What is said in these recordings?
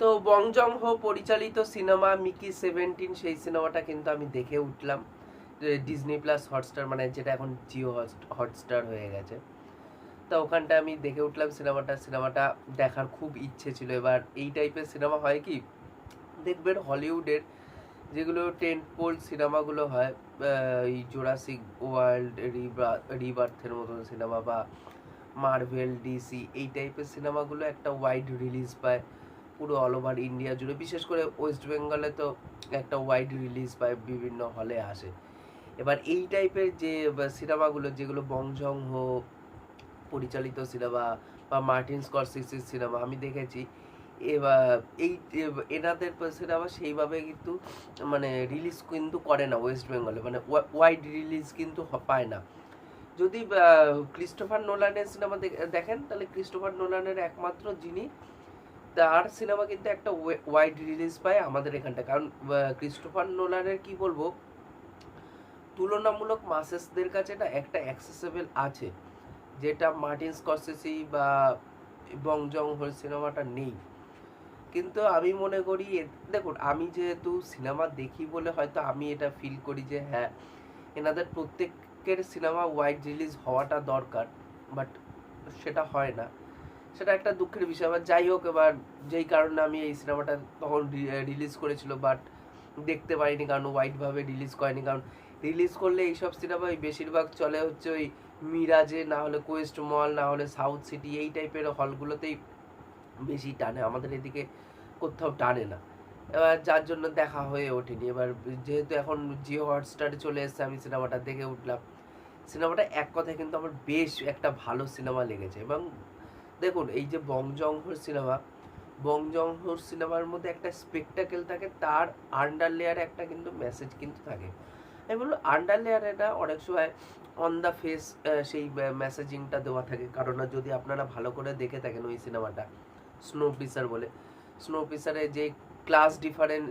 তো বং জং হো পরিচালিত সিনেমা মিকি সেভেন্টিন, সেই সিনেমাটা কিন্তু আমি দেখে উঠলাম। ডিজনি প্লাস হটস্টার মানে যেটা এখন জিও হটস্টার হয়ে গেছে। তো ওখানটা আমি দেখে উঠলাম সিনেমাটা। সিনেমাটা দেখার খুব ইচ্ছে ছিল। এবার এই টাইপের সিনেমা হয় কি? দেখবেন হলিউডের যেগুলো টেন্ট পোল সিনেমাগুলো হয় এই জোরাসিক ওয়ার্ল্ড রিবার্থের মতন সিনেমা বা মার্ভেল ডিসি এই টাইপের সিনেমাগুলো একটা ওয়াইড রিলিজ পায়। পুরো অল ওভার ইন্ডিয়া জুড়ে। বিশেষ করে ওয়েস্ট বেঙ্গলে তো একটা ওয়াইড রিলিজ পায়, বিভিন্ন হলে আসে। এবার এই টাইপের যে সিনেমাগুলো যেগুলো বংজং হো, পরিচালিত সিনেমা বা মার্টিন স্করসিসির সিনেমা আমি দেখেছি। এবার এই, এনাদের সিনেমা সেইভাবে কিন্তু মানে রিলিজ কিন্তু করে না ওয়েস্ট বেঙ্গলে মানে ওয়াইড রিলিজ কিন্তু পায় না। যদি ক্রিস্টোফার নোলানের সিনেমা দেখেন, তাহলে ক্রিস্টোফার নোলানের একমাত্র যিনি তার সিনেমা কিন্তু একটা ওয়াইড রিলিজ পায় আমাদের এখানটা কারণ ক্রিস্টোফার নোলানের কি বলব? তুলনামূলক মাসেসদের কাছে না একটা অ্যাক্সেসেবল আছে। যেটা মার্টিন স্করসেসি বা বংজং হোল সিনেমাটা নেই। কিন্তু আমি মনে করি দেখুন, আমি যেহেতু সিনেমা দেখি বলে হয়তো আমি এটা ফিল করি যে হ্যাঁ এনাদের প্রত্যেকের সিনেমা ওয়াইড রিলিজ হওয়াটা দরকার বাট সেটা হয় না। সেটা একটা দুঃখের বিষয়। এবার যাই হোক, এবার যেই কারণে আমি এই সিনেমাটা তখন রিলিজ করেছিল বাট দেখতে পারিনি কারণ ওয়াইডভাবে রিলিজ করেনি। কারণ রিলিজ করলে এইসব সিনেমাই বেশিরভাগ চলে হচ্ছে ওই মিরাজে, না হলে কোয়েস্ট মল না হলে সাউথ সিটি এই টাইপের হলগুলোতেই বেশি টানে। আমাদের এদিকে কোথাও টানে না। এবার যার জন্য দেখা হয়ে ওঠেনি। এবার যেহেতু এখন জিও হটস্টারে চলে এসেছে, আমি সিনেমাটা দেখে উঠলাম। সিনেমাটা এক কথায় কিন্তু আমার বেশ একটা ভালো সিনেমা লেগেছে এবং দেখুন, এই যে বং জংহর সিনেমা, বং জংহর সিনেমার মধ্যে একটা স্পেকটাকেল থাকে, তার আন্ডার লেয়ারে একটা কিন্তু মেসেজ কিন্তু থাকে। আমি বলব আন্ডার লেয়ারে না, অনেক সময় অন দ্য ফেস সেই মেসেজিংটা দেওয়া থাকে। কারণ যদি আপনারা ভালো করে দেখে থাকেন ওই সিনেমাটা স্নো পিসার বলে। স্নো পিসারে যে ক্লাস ডিফারেন্ট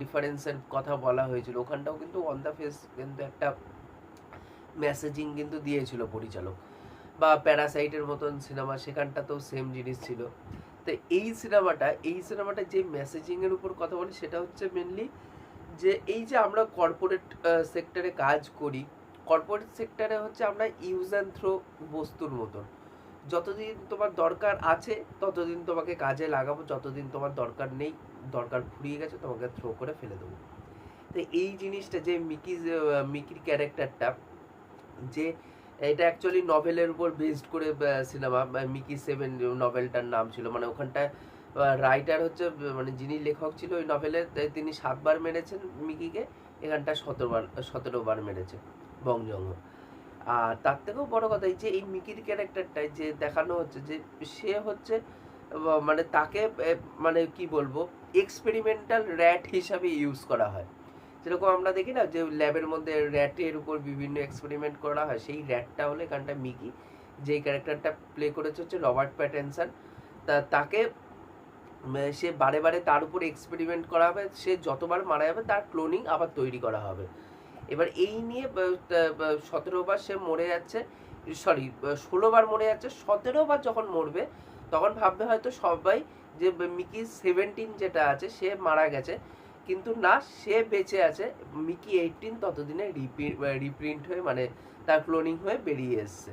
ডিফারেন্সের কথা বলা হয়েছিল, ওখানটাও কিন্তু অন দ্য ফেস কিন্তু একটা মেসেজিং কিন্তু দিয়েছিল পরিচালক। বা প্যারাসাইটের মতন সিনেমা সেখানটাতেও সেম জিনিস ছিল। তো এই সিনেমাটা এই সিনেমাটা যে মেসেজিংয়ের উপর কথা বলে, সেটা হচ্ছে মেনলি যে এই যে আমরা কর্পোরেট সেক্টরে কাজ করি কর্পোরেট সেক্টরে হচ্ছে আমরা ইউজ অ্যান্ড থ্রো বস্তুর মতন। যতদিন তোমার দরকার আছে, ততদিন তোমাকে কাজে লাগাবো, যতদিন তোমার দরকার নেই, দরকার ফুরিয়ে গেছে, তোমাকে থ্রো করে ফেলে দেবো। তো এই জিনিসটা যে মিকি মিকির ক্যারেক্টারটা যে এটা অ্যাকচুয়ালি নভেলের উপর বেসড করে সিনেমা মিকি সেভেন নভেলটার নাম ছিল। মানে ওখানটায় রাইটার হচ্ছে মানে যিনি লেখক ছিল ওই নভেলের তিনি সাতবার মেরেছেন মিকিকে এখানটা সতেরোবার সতেরো বার মেরেছে বংজঙ্গ আর তার থেকেও বড় কথা এই যে, এই মিকির ক্যারেক্টারটাই যে দেখানো হচ্ছে, যে সে হচ্ছে মানে তাকে মানে কি বলব এক্সপেরিমেন্টাল র্যাট হিসাবে ইউজ করা হয়। যেরকম আমরা দেখি না যে ল্যাবের মধ্যে র্যাটের উপর বিভিন্ন এক্সপেরিমেন্ট করা হয়, সেই র্যাটটা হলো এখানটা মিকি যেই ক্যারেক্টারটা প্লে করেছে হচ্ছে রবার্ট প্যাটেনসন তা তাকে সে বারে বারে তার উপর এক্সপেরিমেন্ট করা হবে, সে যতবার মারা যাবে তার ক্লোনিং আবার তৈরি করা হবে। এবার এই নিয়ে সতেরো বার সে মরে যাচ্ছে সরি ষোলো বার মরে যাচ্ছে, সতেরো বার যখন মরবে, তখন ভাববে হয়তো সবাই যে মিকি সেভেন্টিন যেটা আছে, সে মারা গেছে। কিন্তু না, সে বেঁচে আছে। মিকি এইটিন ততদিনে রিপ্রিন্ট হয়ে মানে তার ক্লোনিং হয়ে বেরিয়ে এসছে।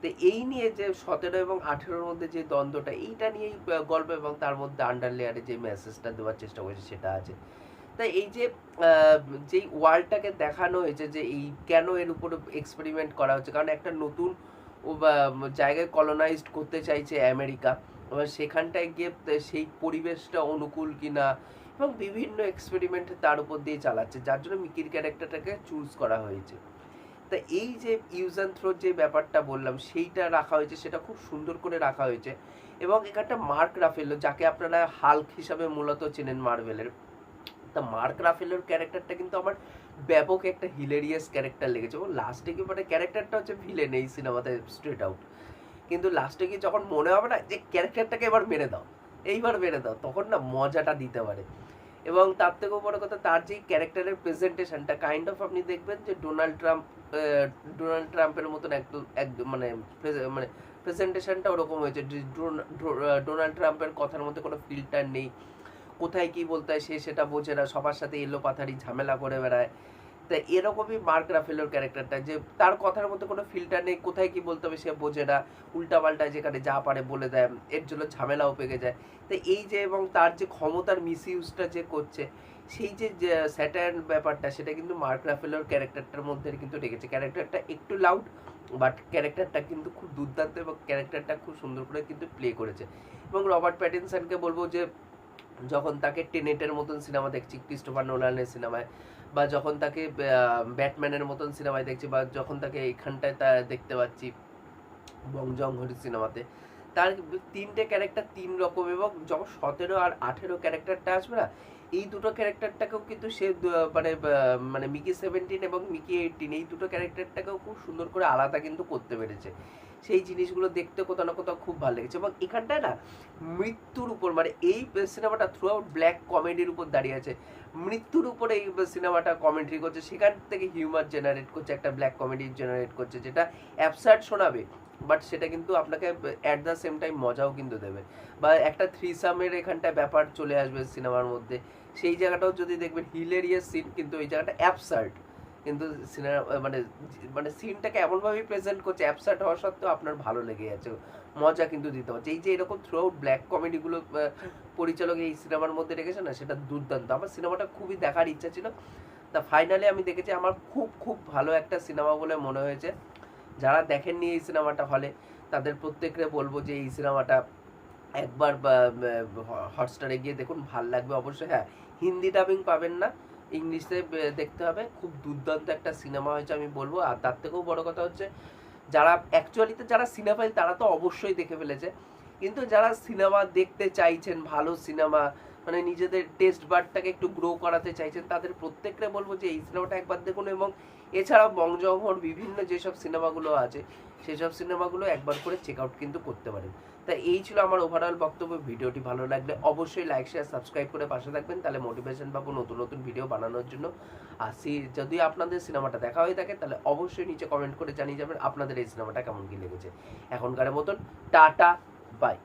তো এই নিয়ে যে সতেরো এবং আঠেরোর মধ্যে যে দ্বন্দ্বটা, এইটা নিয়েই গল্প এবং তার মধ্যে আন্ডার লেয়ারে যে মেসেজটা দেওয়ার চেষ্টা করেছে, সেটা আছে। তাই এই যে যেই ওয়ার্ল্ডটাকে দেখানো হয়েছে যে এই কেন এর উপর এক্সপেরিমেন্ট করা হচ্ছে, কারণ একটা নতুন জায়গায় কলোনাইজড করতে চাইছে আমেরিকা এবার সেখানটায় গিয়ে সেই পরিবেশটা অনুকূল কিনা এবং বিভিন্ন এক্সপেরিমেন্ট তার উপর দিয়ে চালাচ্ছে, যার জন্য মিকির ক্যারেক্টারটাকে চুজ করা হয়েছে। তা এই যে ইউজ অ্যান্ড থ্রোর যে ব্যাপারটা বললাম, সেইটা রাখা হয়েছে, সেটা খুব সুন্দর করে রাখা হয়েছে এবং এখানটা মার্ক রাফেলো যাকে আপনারা হাল্ক হিসাবে মূলত চেনেন মার্ভেলের তা মার্ক রাফেলোর ক্যারেক্টারটা কিন্তু আমার ব্যাপক একটা হিলেরিয়াস ক্যারেক্টার লেগেছে ও লাস্টে কি মানে ক্যারেক্টারটা হচ্ছে ভিলেন এই সিনেমাতে স্ট্রেট আউট কিন্তু লাস্টে গিয়ে যখন মনে হবে না, যে ক্যারেক্টারটাকে এবার মেরে দাও, এইবার মেরে দাও, তখন না মজাটা দিতে পারে। এবং তার থেকেও বড় কথা, তার যে ক্যারেক্টারের প্রেজেন্টেশনটা কাইন্ড অফ আপনি দেখবেন যে ডোনাল্ড ট্রাম্প ডোনাল্ড ট্রাম্পের মতন একদম একদম মানে মানে প্রেজেন্টেশনটা ওরকম হয়েছে ডোনাল্ড ট্রাম্পের কথার মধ্যে কোনো ফিল্টার নেই। কোথায় কি বলতে হয় সে সেটা বোঝে না, সবার সাথে এলো পাথারি ঝামেলা করে বেড়ায়। তা এরকমই মার্ক রাফেলোর ক্যারেক্টারটা, যে তার কথার মধ্যে কোনো ফিল্টার নেই, কোথায় কি বলতে হবে সে বোঝে না উল্টাপাল্টায় যেখানে যা পারে বলে দেয়, এর জন্য ঝামেলাও পেকে যায়। তো এই যে এবং তার যে ক্ষমতার মিস ইউজটা যে করছে, সেই যে স্যাটার ব্যাপারটা, সেটা কিন্তু মার্ক রাফেলোর ক্যারেক্টারটার মধ্যে কিন্তু রেখেছে। ক্যারেক্টারটা একটু লাউড বাট ক্যারেক্টারটা কিন্তু খুব দুর্দান্ত এবং ক্যারেক্টারটা খুব সুন্দর করে কিন্তু প্লে করেছে। এবং রবার্ট প্যাটিনসনকে বলব যে, যখন তাকে টেনেটের মতন সিনেমা দেখছি, ক্রিস্টোফার নোলানের সিনেমায় বা যখন তাকে ব্যাটম্যানের মতন সিনেমায় দেখছি বা যখন তাকে এইখানটায় তা দেখতে পাচ্ছি, বং জং হরি সিনেমাতে, তার তিনটে ক্যারেক্টার তিন রকম এবং যখন সতেরো আর আঠেরো ক্যারেক্টারটা আসবে না, এই দুটো ক্যারেক্টারটাকেও কিন্তু সে মানে মানে মিকি সেভেন্টিন এবং মিকি এইটিন এই দুটো ক্যারেক্টারটাকেও খুব সুন্দর করে আলাদা কিন্তু করতে পেরেছে। সেই জিনিসগুলো দেখতে কোথাও না কোথাও খুব ভালো লেগেছে। এবং এখানটায় না মৃত্যুর উপর মানে এই সিনেমাটা থ্রু আউট ব্ল্যাক কমেডির উপর দাঁড়িয়ে আছে। মৃত্যুর উপরে এই সিনেমাটা কমেন্ট্রি করছে, সেখান থেকে হিউমার জেনারেট করছে, একটা ব্ল্যাক কমেডি জেনারেট করছে, যেটা অ্যাবসার্ড শোনাবে বাট সেটা কিন্তু আপনাকে অ্যাট দ্য সেম টাইম মজাও কিন্তু দেবে। বা একটা থ্রি থ্রিসামের এখানটায় ব্যাপার চলে আসবে সিনেমার মধ্যে। সেই জায়গাটাও যদি দেখবেন হিলেরিয়াস সিন কিন্তু ওই জায়গাটা অ্যাবসার্ড কিন্তু সিনেমা মানে মানে সিনটাকে এমনভাবেই প্রেজেন্ট করছে অ্যাবসার্ড হওয়া সত্ত্বেও আপনার ভালো লেগে যাচ্ছে মজা কিন্তু দিতে হচ্ছে এই যে এরকম থ্রু আউট ব্ল্যাক কমেডিগুলো পরিচালক এই সিনেমার মধ্যে রেখেছে না, সেটা দুর্দান্ত। আমার সিনেমাটা খুবই দেখার ইচ্ছা ছিল। তা ফাইনালি আমি দেখেছি, আমার খুব খুব ভালো একটা সিনেমা বলে মনে হয়েছে। যারা দেখেননি এই সিনেমাটা হলে, তাদের প্রত্যেককে বলব যে এই সিনেমাটা একবার হটস্টারে গিয়ে দেখুন, ভালো লাগবে অবশ্যই। হ্যাঁ হিন্দি ডাবিং পাবেন না ইংলিশে দেখতে হবে। খুব দুর্দান্ত একটা সিনেমা হয়েছে আমি বলব। আর তার থেকেও বড় কথা হচ্ছে, যারা অ্যাকচুয়ালিতে যারা সিনেমাইল তারা তো অবশ্যই দেখে ফেলেছে। কিন্তু যারা সিনেমা দেখতে চাইছেন, ভালো সিনেমা মানে নিজেদের টেস্ট বারটাকে একটু গ্রো করাতে চাইছেন, তাদের প্রত্যেককে বলব যে, এই সিনেমাটা একবার দেখুন। এবং এছাড়াও বংজহর বিভিন্ন যেসব সিনেমাগুলো আছে, সেসব সিনেমাগুলো একবার করে চেক আউট কিন্তু করতে পারেন। তা এই ছিল আমার ওভারঅল বক্তব্য। ভিডিওটি ভালো লাগলে অবশ্যই লাইক শেয়ার সাবস্ক্রাইব করে পাশে থাকবেন। তাহলে মোটিভেশন পাবো নতুন নতুন ভিডিও বানানোর জন্য। আর যদি আপনাদের সিনেমাটা দেখা হয়ে থাকে, তাহলে অবশ্যই নিচে কমেন্ট করে জানিয়ে যাবেন আপনাদের এই সিনেমাটা কেমন কি লেগেছে। এখনকার মতন, টাটা বাই